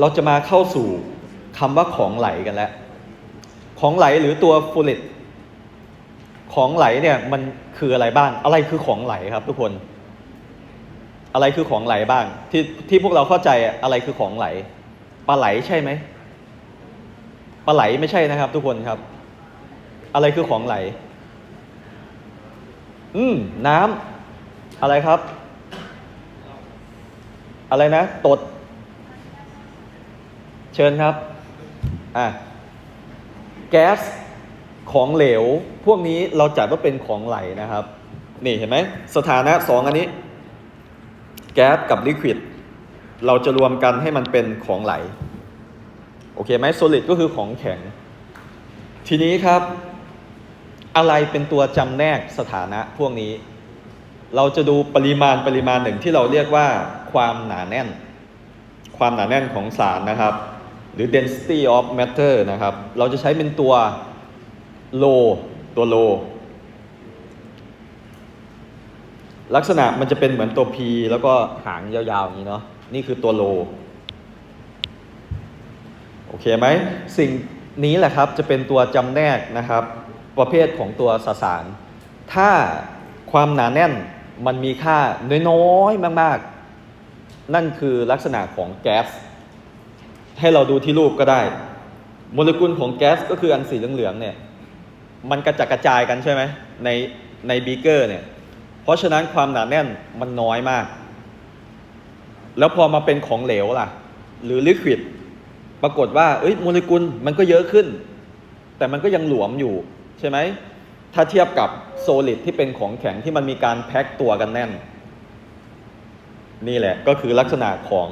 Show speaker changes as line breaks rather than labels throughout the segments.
เราจะมาเข้าสู่คำว่าของไหลกันแล้ว ของไหลหรือตัวฟูลิตของไหลเนี่ยมันคืออะไรบ้าง อะไรคือของไหลครับทุกคน อะไรคือของไหลบ้าง ที่ที่พวกเราเข้าใจอะอะไรคือของไหลปลาไหลใช่ไหมปลาไหลไม่ใช่นะครับ ทุกคนครับ อะไรคือของไหล อืมน้ำอะไรครับ อะไรนะตด เชิญครับ อะ แก๊สของเหลว พวกนี้เราจัดว่าเป็นของไหลนะครับ นี่เห็นไหม สถานะสองอันนี้ แก๊สกับลิควิด เราจะรวมกันให้มันเป็นของไหล โอเคไหมโซลิดก็คือของแข็ง ทีนี้ครับ อะไรเป็นตัวจำแนกสถานะพวกนี้ เราจะดูปริมาณปริมาณหนึ่งที่เราเรียกว่าความหนาแน่น ความหนาแน่นของสารนะครับ หรือ density of matter นะครับ เราจะใช้เป็นตัว low ตัว low ลักษณะมันจะเป็นเหมือนตัว P แล้วก็หางยาวๆ อย่างนี้เนาะ นี่คือตัว low โอเคไหม สิ่งนี้แหละครับจะเป็นตัวจำแนกนะครับ ประเภทของตัวสสาร ถ้าความหนาแน่นมันมีค่าน้อยๆ มากๆ นั่นคือลักษณะของแก๊ส ให้เราดูที่รูปก็ได้ โมเลกุลของแก๊สก็คืออันสีเหลืองๆเนี่ยมันกระจัดกระจายกันใช่ไหมในในบีเกอร์เนี่ยเพราะฉะนั้นความหนาแน่นมันน้อยมาก แล้วพอมาเป็นของเหลวล่ะ หรือลิควิดปรากฏว่าเอ้ยโมเลกุลมันก็เยอะขึ้น แต่มันก็ยังหลวมอยู่ใช่ไหมถ้าเทียบกับโซลิดที่เป็นของแข็งที่มันมีการแพ็คตัวกันแน่น นี่แหละก็คือลักษณะของ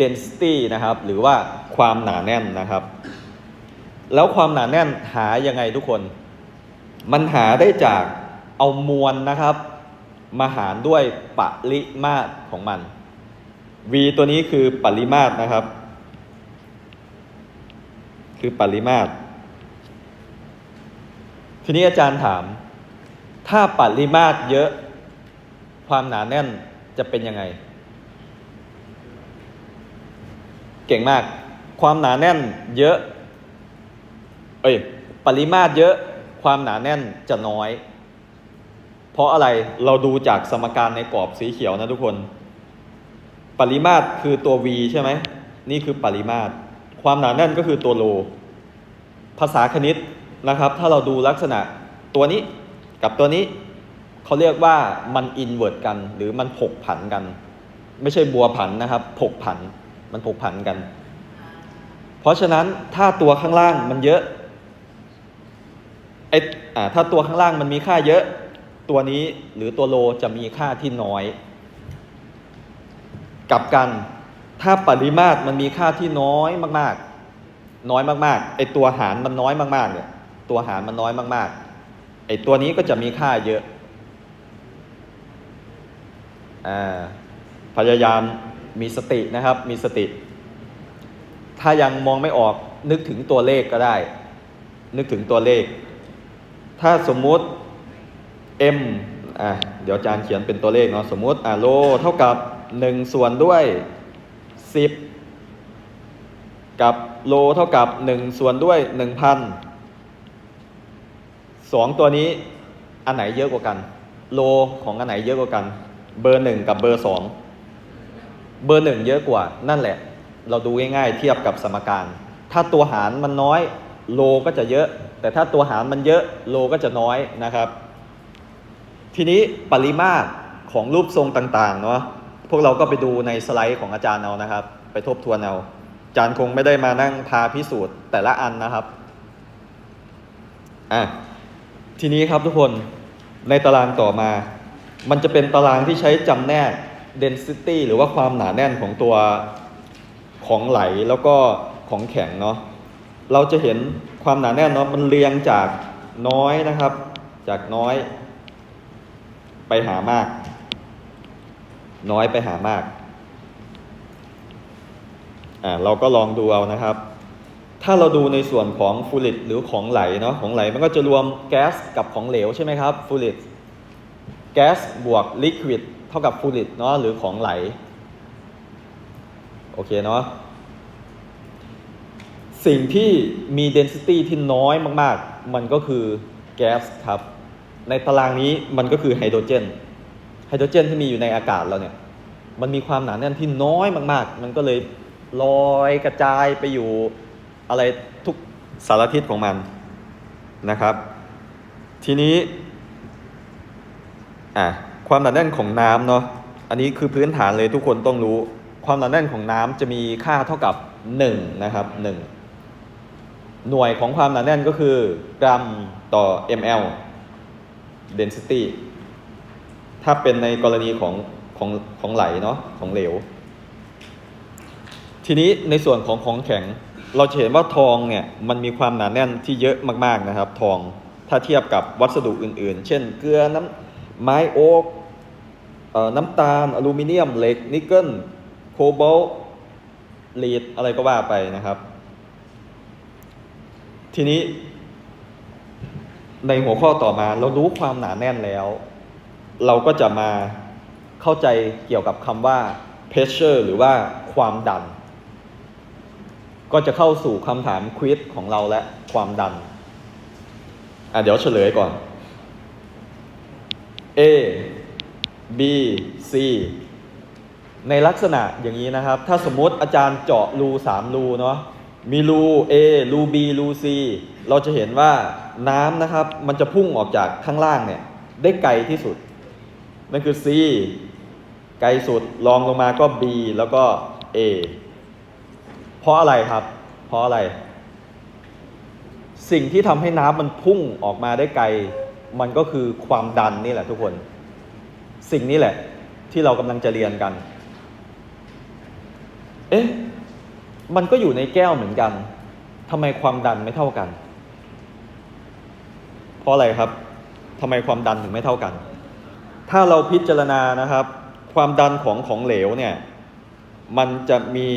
density นะครับ หรือว่าความหนาแน่นนะครับ แล้วความหนาแน่นหายังไงทุกคน มันหาได้จากเอามวลนะครับมาหารด้วยปริมาตรของมัน v ตัวนี้คือปริมาตรนะครับ คือปริมาตร ทีนี้อาจารย์ถาม ถ้าปริมาตรเยอะ ความหนาแน่นจะเป็นยังไง เก่งมาก ความหนาแน่นเยอะ เอ้ย ปริมาตรเยอะ ความหนาแน่นจะน้อย เพราะอะไร เราดูจากสมการในกรอบสีเขียวนะทุกคน ปริมาตรคือตัว v ใช่ไหม นี่คือปริมาตร ความหนาแน่นก็คือตัวโล ภาษาคณิตนะครับ ถ้าเราดูลักษณะตัวนี้กับตัวนี้เขาเรียกว่ามันอินเวอร์ตกัน หรือมันผกผันกัน ไม่ใช่บัวผันนะครับ ผกผัน มันผกผันกัน เพราะฉะนั้นถ้าตัวข้างล่างมันเยอะไออถ้าตัวข้างล่างมันมีค่าเยอะ ตัวนี้หรือตัวโลจะมีค่าที่น้อย กลับกัน ถ้าปริมาตรมันมีค่าที่น้อยมาก ๆ น้อยมากๆไอตัวหารมันน้อยมากๆเนี่ยตัวหารมันน้อยมาก ๆไอตัวนี้ก็จะมีค่าเยอะอ่าพยายาม มีสตินะครับ มีสติ ถ้ายังมองไม่ออกนึกถึงตัวเลขก็ได้ นึกถึงตัวเลข ถ้าสมมุติ m อะเดี๋ยวอาจารย์เขียนเป็นตัวเลขเนาะสมมุติอะโลเท่ากับ 1 ส่วนด้วย 10 กับโลเท่ากับ 1 ส่วนด้วย 1,000สองตัวนี้อันไหนเยอะกว่ากัน โลของอันไหนเยอะกว่ากัน เบอร์หนึ่งกับเบอร์สอง เบอร์หนึ่งเยอะกว่านั่นแหละ เราดูง่ายๆ เทียบกับสมการ ถ้าตัวหารมันน้อยโลก็จะเยอะ แต่ถ้าตัวหารมันเยอะโลก็จะน้อยนะครับ ทีนี้ปริมาตรของรูปทรงต่างๆเนาะพวกเราก็ไปดูในสไลด์ของอาจารย์เอานะครับ ไปทบทวนเอาอาจารย์คงไม่ได้มานั่งพาพิสูจน์แต่ละอันนะครับอะทีนี้ครับทุกคนในตารางต่อมา มันจะเป็นตารางที่ใช้จำแนก density หรือว่าความหนาแน่นของตัวของไหลแล้วก็ของแข็งเนาะเราจะเห็นความหนาแน่นเนาะมันเรียงจากน้อยนะครับ จากน้อย ไปหามาก น้อยไปหามากอ่าเราก็ลองดูเอานะครับ ถ้าเราดูในส่วนของฟูลิตหรือของไหลเนาะของไหลมันก็จะรวมแก๊สกับของเหลวใช่ไหมครับฟูลิตแก๊สบวกลิควิด เท่ากับฟูลิตเนาะหรือของไหล โอเคเนาะสิ่งที่มี density ที่น้อยมาก ๆ มันก็คือแก๊สครับ ในตารางนี้มันก็คือไฮโดรเจน ไฮโดรเจนที่มีอยู่ในอากาศเราเนี่ย มันมีความหนาแน่นที่น้อยมาก ๆ มันก็เลยลอยกระจายไปอยู่อะไรทุกสารทิศของมันนะครับ ทีนี้ อะ ความหนาแน่นของน้ำเนาะอันนี้คือพื้นฐานเลยทุกคนต้องรู้ ความหนาแน่นของน้ำจะมีค่าเท่ากับ 1 นะครับ 1 หน่วยของความหนาแน่นก็คือกรัมต่อ ml density ถ้าเป็นในกรณีของของของไหลเนาะของเหลว ทีนี้ในส่วนของของแข็ง เราจะเห็นว่าทองเนี่ยมันมีความหนาแน่นที่เยอะมากๆนะครับ ทองถ้าเทียบกับวัสดุอื่นๆ เช่น เกลือน้ำ ไม้โอ๊กน้ำตาล อลูมิเนียม เหล็ก นิกเกิล โคบอลลีดอะไรก็ว่าไปนะครับ ทีนี้ ในหัวข้อต่อมาเรารู้ความหนาแน่นแล้ว เราก็จะมาเข้าใจเกี่ยวกับคำว่า pressure หรือว่าความดัน ก็จะเข้าสู่คำถามควิสของเราและความดัน อะเดี๋ยวเฉลยก่อน A B C ในลักษณะอย่างนี้นะครับ ถ้าสมมติอาจารย์เจาะรูสามรูเนาะมีรู A รู B รู C เราจะเห็นว่าน้ำนะครับมันจะพุ่งออกจากข้างล่างเนี่ยได้ไกลที่สุด นั่นคือ C ไกลสุดรองลงมาก็ B แล้วก็ A เพราะอะไรครับ เพราะอะไร สิ่งที่ทำให้น้ำมันพุ่งออกมาได้ไกล มันก็คือความดันนี่แหละทุกคน สิ่งนี้แหละ ที่เรากำลังจะเรียนกัน เอ๊ะ มันก็อยู่ในแก้วเหมือนกันทำไมความดันไม่เท่ากัน เพราะอะไรครับทำไมความดันถึงไม่เท่ากัน ถ้าเราพิจารณานะครับ ความดันของของเหลวเนี่ย มันจะมี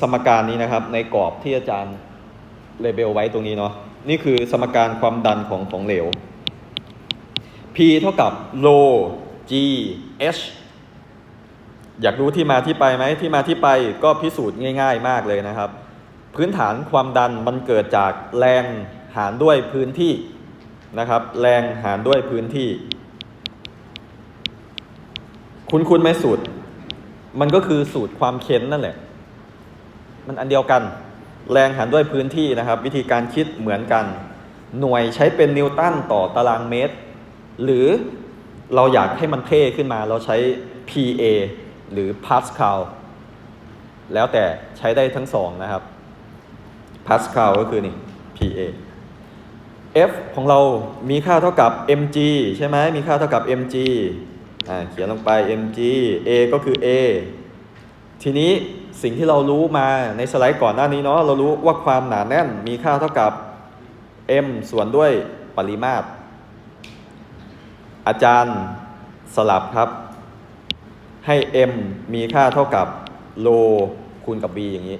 สมการนี้นะครับ ในกรอบที่อาจารย์เลเบลไว้ตรงนี้เนาะนี่คือสมการความดันของของเหลว P เท่ากับ rho G H อยากรู้ที่มาที่ไปไหมที่มาที่ไปก็พิสูจน์ง่าย ๆ มากเลยนะครับ พื้นฐานความดันมันเกิดจากแรงหารด้วยพื้นที่นะครับ แรงหารด้วยพื้นที่ คุณคุณไหมสูตร มันก็คือสูตรความเค้นนั่นแหละ มันอันเดียวกัน แรงหารด้วยพื้นที่นะครับ วิธีการคิดเหมือนกัน หน่วยใช้เป็นนิวตันต่อตารางเมตร หรือเราอยากให้มันเท่ขึ้นมาเราใช้ PA หรือ Pascal แล้วแต่ใช้ได้ทั้งสองนะครับ Pascal ก็คือนี่ PA F ของเรามีค่าเท่ากับ mg ใช่ไหมมีค่าเท่ากับ mg อ่าเขียนลงไป mg a ก็คือ a ทีนี้สิ่งที่เรารู้มาในสไลด์ก่อนหน้านี้เนาะเรารู้ว่าความหนาแน่นมีค่าเท่ากับ m ส่วนด้วยปริมาตร อาจารย์สลับครับ ให้ m มีค่าเท่ากับโลคูณกับ b อย่างนี้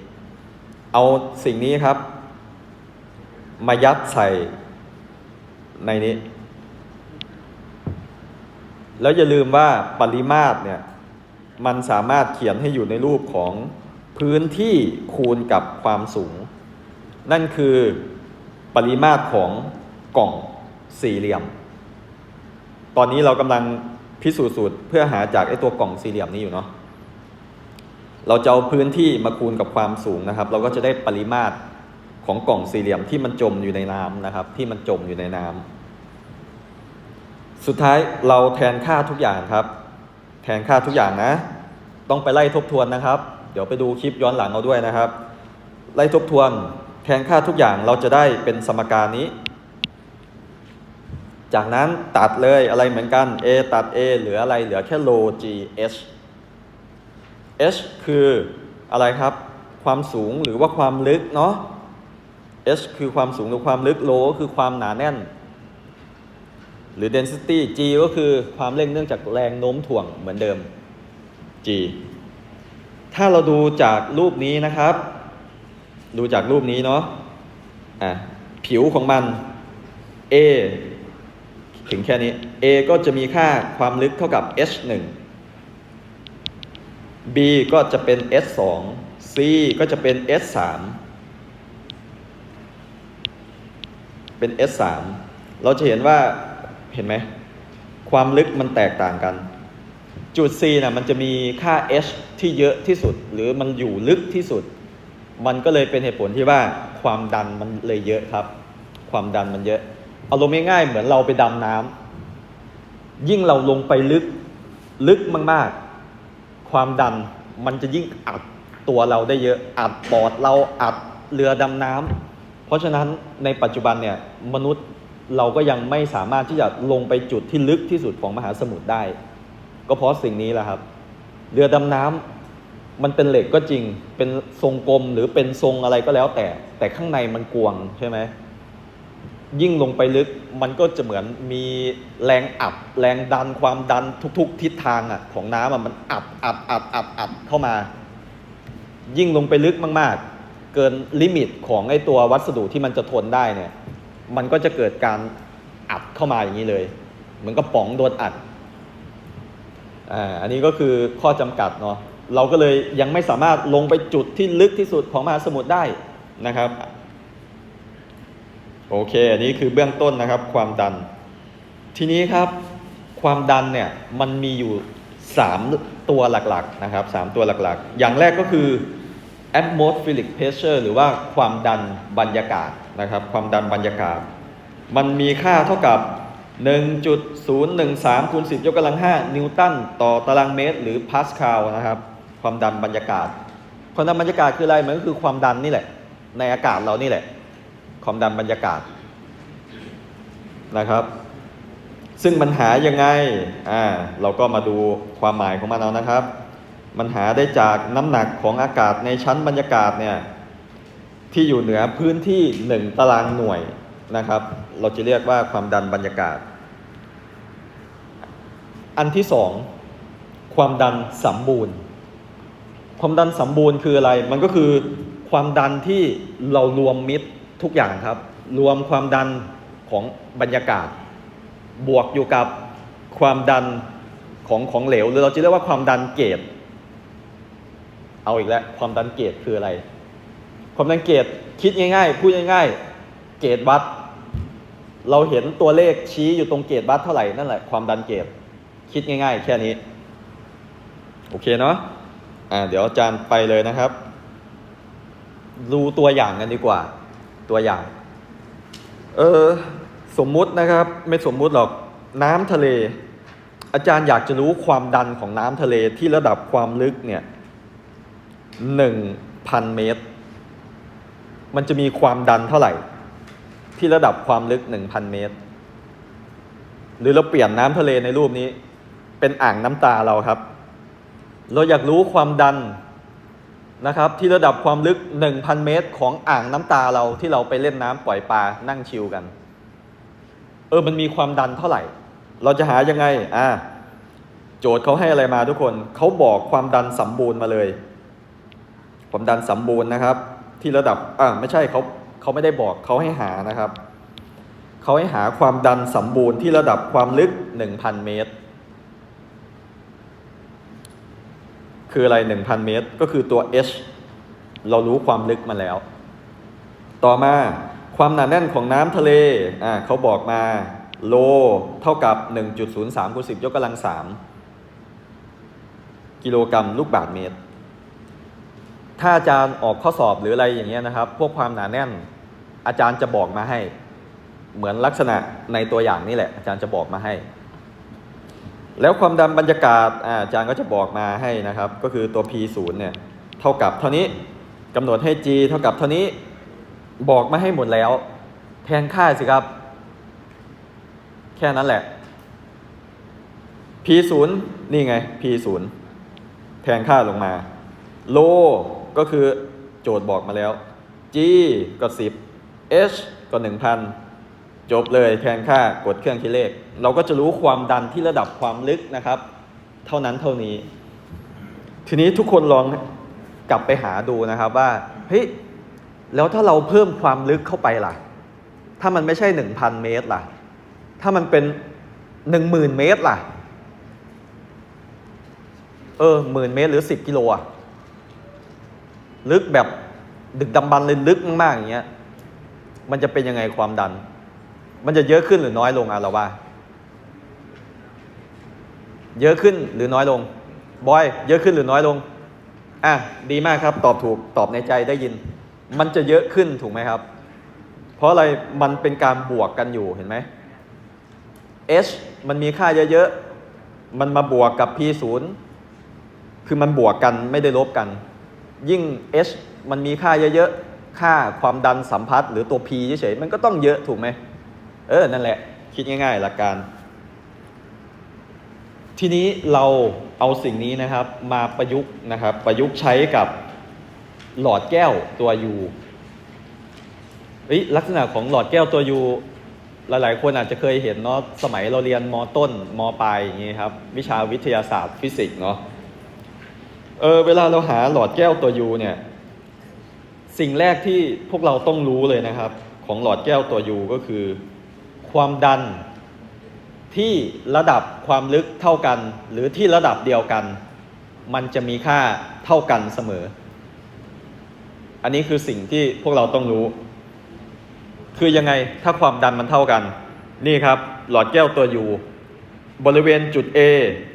เอาสิ่งนี้ครับ มายัดใส่ในนี้ แล้วอย่าลืมว่าปริมาตรเนี่ย มันสามารถเขียนให้อยู่ในรูปของพื้นที่คูณกับความสูง นั่นคือปริมาตรของกล่องสี่เหลี่ยม ตอนนี้เรากำลังพิสูจน์สูตรเพื่อหาจากไอ้ตัวกล่องสี่เหลี่ยมนี้อยู่เนาะเราจะเอาพื้นที่มาคูณกับความสูงนะครับ เราก็จะได้ปริมาตรของกล่องสี่เหลี่ยมที่มันจมอยู่ในน้ำนะครับ ที่มันจมอยู่ในน้ำสุดท้ายเราแทนค่าทุกอย่างครับ แทนค่าทุกอย่างนะ ต้องไปไล่ทบทวนนะครับ เดี๋ยวไปดูคลิปย้อนหลังเอาด้วยนะครับ ไล่ทบทวน แทนค่าทุกอย่างเราจะได้เป็นสมการนี้ จากนั้นตัดเลยอะไรเหมือนกัน a ตัด a เหลืออะไรเหลือแค่ rho g h h คืออะไรครับ ความสูงหรือว่าความลึกเนาะ h คือความสูงหรือความลึก rho ก็คือความหนาแน่น หรือ density g ก็คือความเร่งเนื่องจากแรงโน้มถ่วงเหมือนเดิม g ถ้าเราดูจากรูปนี้นะครับ ดูจากรูปนี้เนาะอะผิวของมัน a ถึงแค่นี้ a ก็จะมีค่าความลึกเท่ากับ h 1 b ก็จะเป็น h 2 c ก็จะเป็น h 3เป็น S3 เราจะเห็นว่าเห็นไหม ความลึกมันแตกต่างกัน จุด C นะมันจะมีค่า H ที่เยอะที่สุด หรือมันอยู่ลึกที่สุด มันก็เลยเป็นเหตุผลที่ว่าความดันมันเลยเยอะครับ ความดันมันเยอะ อารมณ์ง่ายๆเหมือนเราไปดำน้ำยิ่งเราลงไปลึกลึกมากๆ ความดันมันจะยิ่งอัดตัวเราได้เยอะอัดปอดเราอัดเรือดำน้ำเพราะฉะนั้นในปัจจุบันเนี่ยมนุษย์เราก็ยังไม่สามารถที่จะลงไปจุดที่ลึกที่สุดของมหาสมุทรได้ ก็เพราะสิ่งนี้แหละครับ เรือดำน้ำมันเป็นเหล็กก็จริง เป็นทรงกลมหรือเป็นทรงอะไรก็แล้วแต่ แต่ข้างในมันกวงใช่ไหม ยิ่งลงไปลึกมันก็จะเหมือนมีแรงอัดแรงดันความดันทุก ๆ ทิศทางอะของน้ำอะมันอัดอัดอัดอัดอัดเข้ามา ยิ่งลงไปลึกมาก ๆ เกินลิมิตของไอ้ตัววัสดุที่มันจะทนได้เนี่ยมันก็จะเกิดการอัดเข้ามาอย่างนี้เลย เหมือนกับป๋องโดนอัดอ่าอันนี้ก็คือข้อจำกัดเนาะเราก็เลยยังไม่สามารถลงไปจุดที่ลึกที่สุดของมหาสมุทรได้นะครับ โอเค อันนี้คือเบื้องต้นนะครับ ความดัน ทีนี้ครับความดันเนี่ยมันมีอยู่ 3 ตัวหลักๆนะครับ3ตัวหลักๆ อย่างแรกก็คือ atmospheric pressure หรือว่าความดันบรรยากาศนะครับ ความดันบรรยากาศ มันมีค่าเท่ากับ 1.013คูณ10 ยกกำลัง 5 นิวตันต่อตารางเมตร หรือพาสคาลนะครับ ความดันบรรยากาศ ความดันบรรยากาศคืออะไร มันก็คือความดันนี่แหละ ในอากาศเรานี่แหละ ความดันบรรยากาศนะครับ ซึ่งมันหายังไงอ่าเราก็มาดูความหมายของมันเอานะครับ มันหาได้จากน้ำหนักของอากาศในชั้นบรรยากาศเนี่ยที่อยู่เหนือพื้นที่ 1 ตารางหน่วยนะครับ เราจะเรียกว่าความดันบรรยากาศ อันที่สองความดันสมบูรณ์ ความดันสมบูรณ์คืออะไร มันก็คือความดันที่เรารวมมิตร ทุกอย่างครับ รวมความดันของบรรยากาศ บวกอยู่กับความดันของของเหลว หรือเราจะเรียกว่าความดันเกตเอาอีกแล้วความดันเกตคืออะไร ความดันเกตคิดง่ายๆพูดง่ายๆ เกตวัด เราเห็นตัวเลขชี้อยู่ตรงเกตวัดเท่าไหร่นั่นแหละความดันเกตคิดง่าย ๆ แค่นี้ โอเคเนาะอ่าเดี๋ยวอาจารย์ไปเลยนะครับ ดูตัวอย่างกันดีกว่า ตัวอย่าง เออสมมุตินะครับ ไม่สมมุติหรอกน้ำทะเล อาจารย์อยากจะรู้ความดันของน้ำทะเลที่ระดับความลึกเนี่ยหนึ่งพันเมตร มันจะมีความดันเท่าไหร่ ที่ระดับความลึกหนึ่งพันเมตร หรือเราเปลี่ยนน้ำทะเลในรูปนี้ เป็นอ่างน้ำตาเราครับ เราอยากรู้ความดัน นะครับที่ระดับความลึก 1,000 เมตร ของอ่างน้ำตาเราที่เราไปเล่นน้ำปล่อยปลานั่งชิลกัน เออมันมีความดันเท่าไหร่ เราจะหายังไงอ่าโจทย์เขาให้อะไรมาทุกคนเขาบอกความดันสมบูรณ์มาเลย ความดันสมบูรณ์นะครับ ที่ระดับอ่าไม่ใช่เขาเขาไม่ได้บอกเขาให้หานะครับเขาให้หาความดันสมบูรณ์ที่ระดับความลึก 1,000 เมตร คืออะไร 1,000 เมตร ก็คือตัว h เรารู้ความลึกมาแล้ว ต่อมาความหนาแน่นของน้ำทะเลอ่าเขาบอกมาโลเท่ากับ 1.03คูณ10 ยกกำลัง 3 กิโลกรัมลูกบาศก์เมตร ถ้าอาจารย์ออกข้อสอบหรืออะไรอย่างเงี้ยนะครับ พวกความหนาแน่น อาจารย์จะบอกมาให้ เหมือนลักษณะในตัวอย่างนี่แหละ อาจารย์จะบอกมาให้ แล้วความดันบรรยากาศอาจารย์ก็จะบอกมาให้นะครับ ก็คือตัว P0 เนี่ยเท่ากับเท่านี้กำหนดให้ G เท่ากับเท่านี้บอกมาให้หมดแล้ว แทนค่าสิครับ แค่นั้นแหละ P0 นี่ไง P0 แทนค่าลงมาโลก็คือโจทย์บอกมาแล้ว G ก็ 10 H ก็ 1,000 จบเลยแทนค่ากดเครื่องคิดเลข เราก็จะรู้ความดันที่ระดับความลึกนะครับ เท่านั้นเท่านี้ ทีนี้ทุกคนลองกลับไปหาดูนะครับว่าเฮ้ยแล้วถ้าเราเพิ่มความลึกเข้าไปล่ะ ถ้ามันไม่ใช่ 1,000 เมตรล่ะ ถ้ามันเป็น 10,000 เมตรล่ะ เออหมื่นเมตรหรือ 10 กิโลอะลึกแบบดึกดำบรรเลยลึกมากๆอย่างเงี้ย มันจะเป็นยังไงความดัน มันจะเยอะขึ้นหรือน้อยลงอะเราว่า เยอะขึ้นหรือน้อยลง บอย เยอะขึ้นหรือน้อยลง อะ ดีมากครับ ตอบถูก ตอบในใจได้ยิน มันจะเยอะขึ้นถูกไหมครับ เพราะอะไร มันเป็นการบวกกันอยู่ เห็นไหม h มันมีค่าเยอะๆ มันมาบวกกับ p 0คือมันบวกกันไม่ได้ลบกัน ยิ่ง h มันมีค่าเยอะๆ ค่าความดันสัมพัทธ์หรือตัว p เฉยๆ มันก็ต้องเยอะถูกไหม เออ นั่นแหละ คิดง่ายๆ หลักการ ทีนี้เราเอาสิ่งนี้นะครับมาประยุกต์นะครับ ประยุกต์ใช้กับหลอดแก้วตัว U เอ้ยลักษณะของหลอดแก้วตัว U หลายๆ คนอาจจะเคยเห็นเนาะสมัยเราเรียนมต้นมปลายอย่างงี้ครับ วิชาวิทยาศาสตร์ฟิสิกส์เนาะเออเวลาเราหาหลอดแก้วตัว U เนี่ย สิ่งแรกที่พวกเราต้องรู้เลยนะครับ ของหลอดแก้วตัว U ก็คือ ความดัน ที่ระดับความลึกเท่ากัน หรือที่ระดับเดียวกัน มันจะมีค่าเท่ากันเสมอ อันนี้คือสิ่งที่พวกเราต้องรู้ คือยังไงถ้าความดันมันเท่ากัน นี่ครับ หลอดแก้วตัว U บริเวณจุด A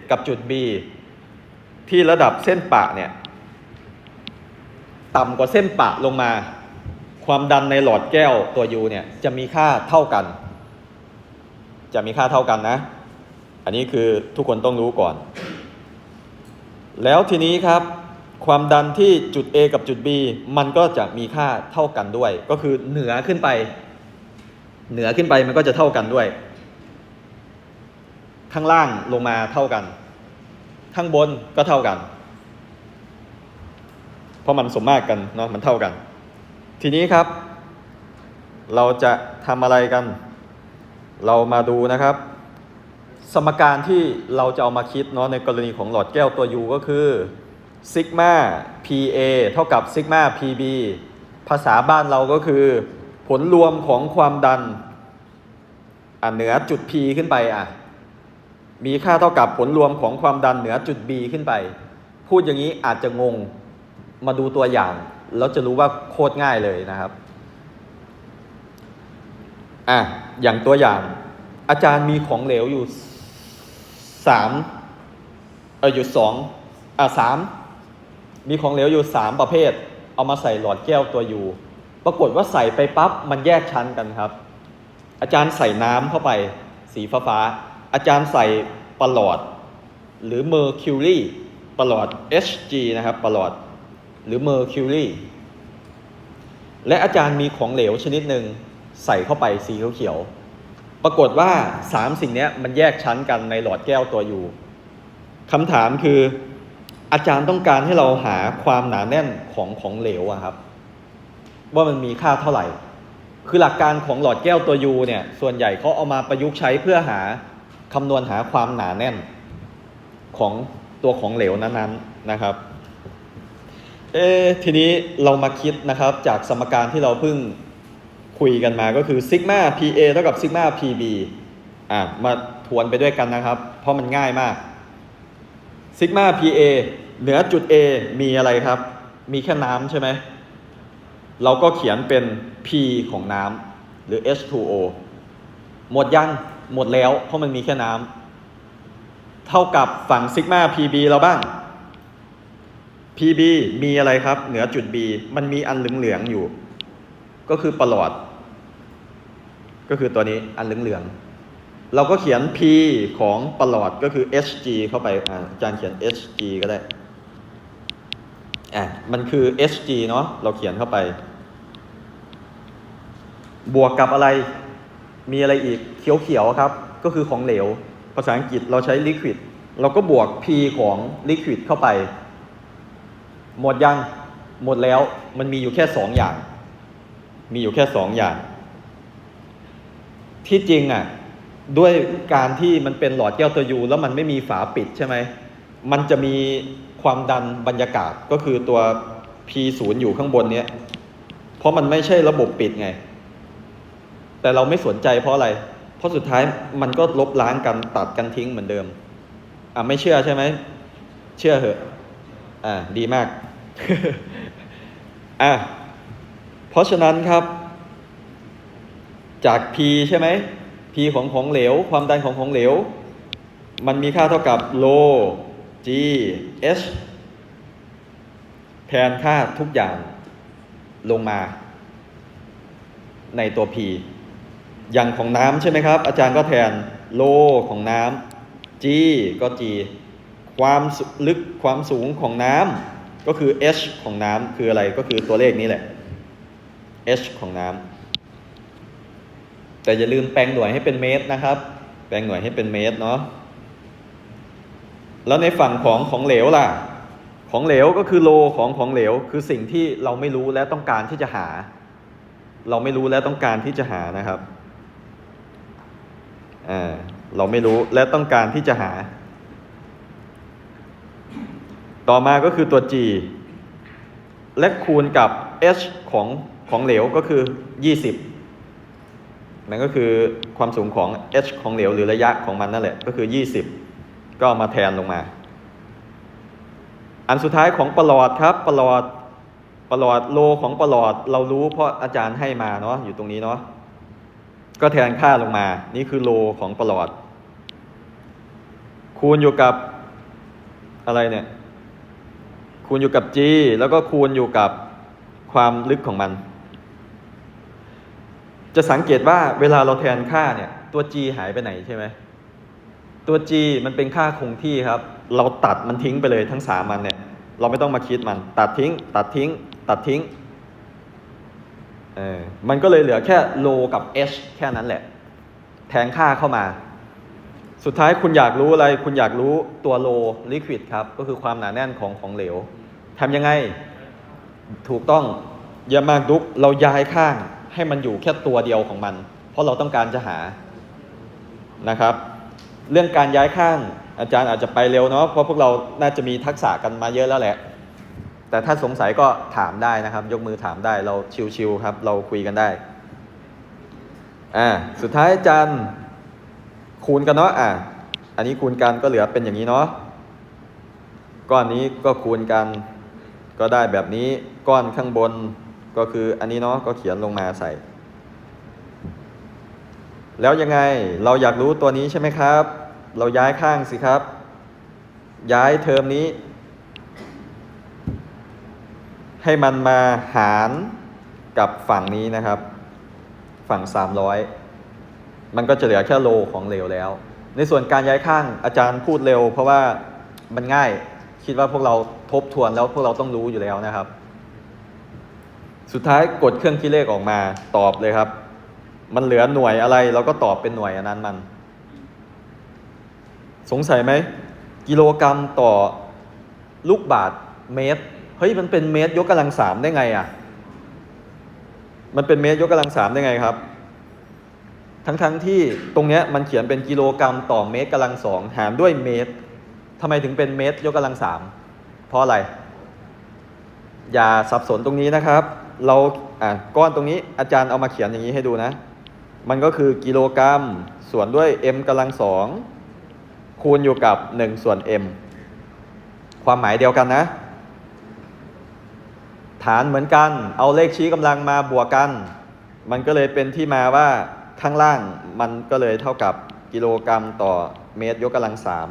กับจุด B ที่ระดับเส้นปะเนี่ยต่ำกว่าเส้นปะลงมา ความดันในหลอดแก้วตัว U เนี่ยจะมีค่าเท่ากัน จะมีค่าเท่ากันนะ อันนี้คือทุกคนต้องรู้ก่อน แล้วทีนี้ครับ ความดันที่จุด A กับจุด B มันก็จะมีค่าเท่ากันด้วย ก็คือเหนือขึ้นไป เหนือขึ้นไปมันก็จะเท่ากันด้วย ข้างล่างลงมาเท่ากัน ข้างบนก็เท่ากัน เพราะมันสมมาตรกันเนาะมันเท่ากัน ทีนี้ครับ เราจะทำอะไรกัน เรามาดูนะครับ สมการที่เราจะเอามาคิดเนาะในกรณีของหลอดแก้วตัว U ก็คือซิกมา PA เท่ากับซิกมา PB ภาษาบ้านเราก็คือ ผลรวมของความดันอะเหนือจุด P ขึ้นไปอะมีค่าเท่ากับผลรวมของความดันเหนือจุด B ขึ้นไป พูดอย่างนี้อาจจะงงมาดูตัวอย่าง แล้วจะรู้ว่าโคตรง่ายเลยนะครับ อะอย่างตัวอย่าง อาจารย์มีของเหลวอยู่สามเอออยู่สองอะสามมีของเหลวอยู่สามประเภท เอามาใส่หลอดแก้วตัวอยู่ ปรากฏว่าใส่ไปปั๊บมันแยกชั้นกันครับ อาจารย์ใส่น้ำเข้าไป สีฟ้าฟ้าอาจารย์ใส่ประหลอด หรือเมอร์คิวรีประหลอด Hg นะครับประหลอดหรือเมอร์คิวรีและอาจารย์มีของเหลวชนิดหนึ่ง ใส่เข้าไปสีเขียวๆปรากฏว่าสามสิ่งนี้มันแยกชั้นกันในหลอดแก้วตัวอยู่คำถามคืออาจารย์ต้องการให้เราหาความหนาแน่นของของเหลวอะครับ ว่ามันมีค่าเท่าไหร่ คือหลักการของหลอดแก้วตัว U เนี่ยส่วนใหญ่เขาเอามาประยุกต์ใช้เพื่อหาคำนวณหาความหนาแน่นของตัวของเหลวนั้นๆนะครับเอ๊ะทีนี้เรามาคิดนะครับจากสมการที่เราเพิ่ง คุยกันมาก็คือซิกมา PA เท่ากับซิกมา PB อะมาทวนไปด้วยกันนะครับ เพราะมันง่ายมากซิกมา PA เหนือจุด A มีอะไรครับ มีแค่น้ำใช่ไหม เราก็เขียนเป็น P ของน้ำหรือ H2O หมดยัง หมดแล้ว เพราะมันมีแค่น้ำเท่ากับฝั่งซิกมา PB เราบ้าง PB มีอะไรครับ เหนือจุด B มันมีอันเหลืองๆอยู่ ก็คือประหลอด ก็คือตัวนี้อันเหลืองๆ เราก็เขียน P ของประหลอดก็คือ Hg เข้าไปอาจารย์เขียน Hg ก็ได้อะมันคือ Hg เนาะเราเขียนเข้าไป บวกกับอะไร มีอะไรอีกเขียวๆครับ ก็คือของเหลว ภาษาอังกฤษเราใช้ liquid เราก็บวก P ของ liquid เข้าไป หมดยัง หมดแล้ว มันมีอยู่แค่สองอย่าง มีอยู่แค่สองอย่าง ที่จริงอะด้วยการที่มันเป็นหลอดแก้วตัวยูแล้วมันไม่มีฝาปิดใช่ไหมมันจะมีความดันบรรยากาศก็คือตัว P0 อยู่ข้างบนเนี้ย เพราะมันไม่ใช่ระบบปิดไง แต่เราไม่สนใจเพราะอะไร เพราะสุดท้ายมันก็ลบล้างกันตัดกันทิ้งเหมือนเดิม อะไม่เชื่อใช่ไหม เชื่อเหอะ อ่าดีมาก อะเพราะฉะนั้นครับ จาก P ใช่ไหม P ของของเหลว ความดันของของเหลว มันมีค่าเท่ากับ Lo G H แทนค่าทุกอย่างลงมา ในตัว P อย่างของน้ำใช่ไหมครับ อาจารย์ก็แทน low ของน้ำ G ก็ G ความลึกความสูงของน้ำก็คือ H ของน้ำคืออะไรก็คือตัวเลขนี้แหละ H ของน้ำ แต่อย่าลืมแปลงหน่วยให้เป็นเมตรนะครับ แปลงหน่วยให้เป็นเมตรเนาะแล้วในฝั่งของของเหลวล่ะ ของเหลวก็คือโลของของเหลว คือสิ่งที่เราไม่รู้และต้องการที่จะหา เราไม่รู้และต้องการที่จะหานะครับอ่าเราไม่รู้และต้องการที่จะหา ต่อมาก็คือตัว G และคูณกับ h ของของเหลวก็คือ 20 นั่นก็คือความสูงของ h ของเหลวหรือระยะของมันนั่นแหละ ก็คือ 20 ก็มาแทนลงมา อันสุดท้ายของประหลอดครับประหลอดประหลอดโลของประหลอดเรารู้เพราะอาจารย์ให้มาเนาะอยู่ตรงนี้เนาะก็แทนค่าลงมา นี่คือโลของประหลอด คูณอยู่กับอะไรเนี่ยคูณอยู่กับ g แล้วก็คูณอยู่กับความลึกของมัน จะสังเกตว่าเวลาเราแทนค่าเนี่ยตัว g หายไปไหนใช่ไหมตัว g มันเป็นค่าคงที่ครับ เราตัดมันทิ้งไปเลยทั้งสามมันเนี่ย เราไม่ต้องมาคิดมัน ตัดทิ้ง ตัดทิ้ง ตัดทิ้งเออมันก็เลยเหลือแค่โลกับ h แค่นั้นแหละ แทนค่าเข้ามา สุดท้ายคุณอยากรู้อะไร คุณอยากรู้ตัวโลลิควิดครับ ก็คือความหนาแน่นของของเหลวทำยังไง ถูกต้องอย่ามาดุกเราย้ายข้าง ให้มันอยู่แค่ตัวเดียวของมัน เพราะเราต้องการจะหานะครับ เรื่องการย้ายข้างอาจารย์อาจจะไปเร็วเนาะเพราะพวกเราน่าจะมีทักษะกันมาเยอะแล้วแหละ แต่ถ้าสงสัยก็ถามได้นะครับ ยกมือถามได้เราชิวๆครับ เราคุยกันได้อ่าสุดท้ายอาจารย์คูณกันเนาะอะอันนี้คูณกันก็เหลือเป็นอย่างนี้เนาะก้อนนี้ก็คูณกันก็ได้แบบนี้ก้อนข้างบน ก็คืออันนี้เนาะก็เขียนลงมาใส่ แล้วยังไงเราอยากรู้ตัวนี้ใช่ไหมครับ เราย้ายข้างสิครับ ย้ายเทอมนี้ ให้มันมาหารกับฝั่งนี้นะครับ ฝั่ง 300 มันก็จะเหลือแค่โลของเหลวแล้ว ในส่วนการย้ายข้างอาจารย์พูดเร็ว เพราะว่ามันง่ายคิดว่าพวกเราทบทวนแล้วพวกเราต้องรู้อยู่แล้วนะครับ สุดท้ายกดเครื่องคิดเลขออกมาตอบเลยครับ มันเหลือหน่วยอะไรเราก็ตอบเป็นหน่วยอันนั้นมัน สงสัยไหม กิโลกรรัมต่อลูกบาทเมตร เฮ้ยมันเป็นเมตรยกกำลังสามได้ไงอะ่ะ มันเป็นเมตรยกกำลังสามได้ไงครับ ทั้งๆทที่ตรงเนี้ยมันเขียนเป็นกิโลกรรัมต่อเมตรกำลังสองหารด้วยเมตรทำไมถึงเป็นเมตรยกกำลังสามเพราะอะไร อย่าสับสนตรงนี้นะครับ เราอะก้อนตรงนี้อาจารย์เอามาเขียนอย่างนี้ให้ดูนะ มันก็คือกิโลกรรัมส่วนด้วย m กำลังสองคูณอยู่กับ 1 ส่วน m ความหมายเดียวกันนะ ฐานเหมือนกัน เอาเลขชี้กำลังมาบวกกัน มันก็เลยเป็นที่มาว่าข้างล่างมันก็เลยเท่ากับกิโลกรรัมต่อเมตรยกกำลังสาม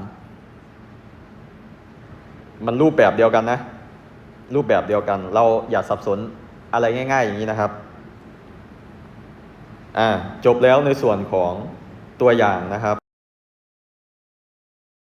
มันรูปแบบเดียวกันนะ รูปแบบเดียวกัน เราอย่าสับสน อะไรง่าย ๆ อย่างนี้นะครับอ่าจบแล้วในส่วนของตัวอย่างนะครับ